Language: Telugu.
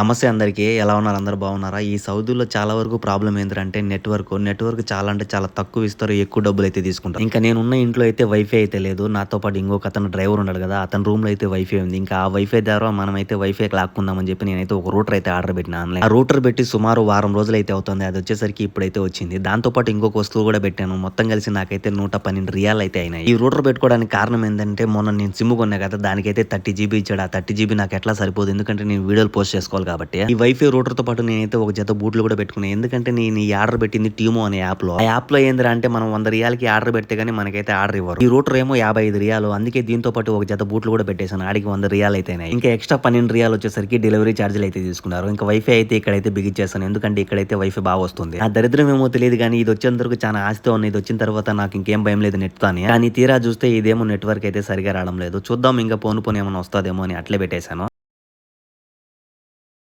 నమస్తే అందరికీ. ఎలా ఉన్నారు? అందరు బాగున్నారా? ఈ సౌదీలో చాలా వరకు ప్రాబ్లం ఏంటంటే నెట్వర్క్. నెట్వర్క్ చాలా అంటే చాలా తక్కువ ఇస్తారు ఎక్కువ డబ్బులు అయితే తీసుకుంటారు. ఇంకా నేను ఉన్న ఇంట్లో అయితే వైఫై అయితే లేదు. నాతో పాటు ఇంకొక అతను డ్రైవర్ ఉన్నాడు కదా అతని రూమ్లో అయితే వైఫై ఉంది. ఇంకా ఆ వైఫై ద్వారా మనం అయితే వైఫై లాక్కుందామని చెప్పి నేనైతే ఒక రూటర్ అయితే ఆర్డర్ పెట్టిన ఆన్లైన్. ఆ రూటర్ పెట్టి సుమారు వారం రోజులు అయితే అవుతుంది. అది వచ్చేసరికి ఇప్పుడైతే వచ్చింది. దాంతో పాటు ఇంకొక వస్తువు కూడా పెట్టాను. మొత్తం కలిసి నాకైతే నూట పన్నెండు రియాల్ అయితే అయినాయి. ఈ రూటర్ పెట్టుకోవడానికి కారణం ఏంటంటే మొన్న నేను సిమ్ కొన్నా కదా దానికైతే థర్టీ జీబీ ఇచ్చాడు. ఆ థర్టీ జీబీ నాకు ఎట్లా సరిపోదు? ఎందుకంటే నేను వీడియోలు పోస్ట్ చేసుకోవాలి కాబట్టి ఈ వైఫై రూటర్తో పాటు నేనైతే ఒక జత బూట్లు కూడా పెట్టుకున్నాను ఎందుకంటే నేను ఈ ఆర్డర్ పెట్టింది టీమో అనే యాప్లో. ఆ యాప్లో ఏందిరా అంటే మనం వంద రియాలకి ఆర్డర్ పెడితే గానీ మనకైతే ఆర్డర్ ఇవ్వరు. ఈ రూటర్ ఏమో యాభై ఐదు రియాలు. అందుకే దీంతో పాటు ఒక జత బూట్లు కూడా పెట్టేశాను. ఆడికి వంద రియాలు అయితే ఇంకా ఎక్స్ట్రా పన్నెండు రియాలు వచ్చేసరికి డెలివరీ ఛార్జీలు అయితే తీసుకున్నారు. ఇంకా వైఫై అయితే ఇక్కడైతే బిగించేస్తాను ఎందుకంటే ఇక్కడైతే వైఫై బాగా వస్తుంది. ఆ దరిద్రం ఏమో తెలియదు కానీ ఇది వచ్చేందుకు చాలా ఆస్తి ఉంది. ఇది వచ్చిన తర్వాత నాకు ఇంకేం భయం లేదు నెట్ కానీ. తీరా చూస్తే ఇదేమో నెట్వర్క్ అయితే సరిగా రావడం లేదు. చూద్దాం ఇంకా పోను పోను ఏమైనా వస్తుందేమో అని అట్లే పెట్టేశాను.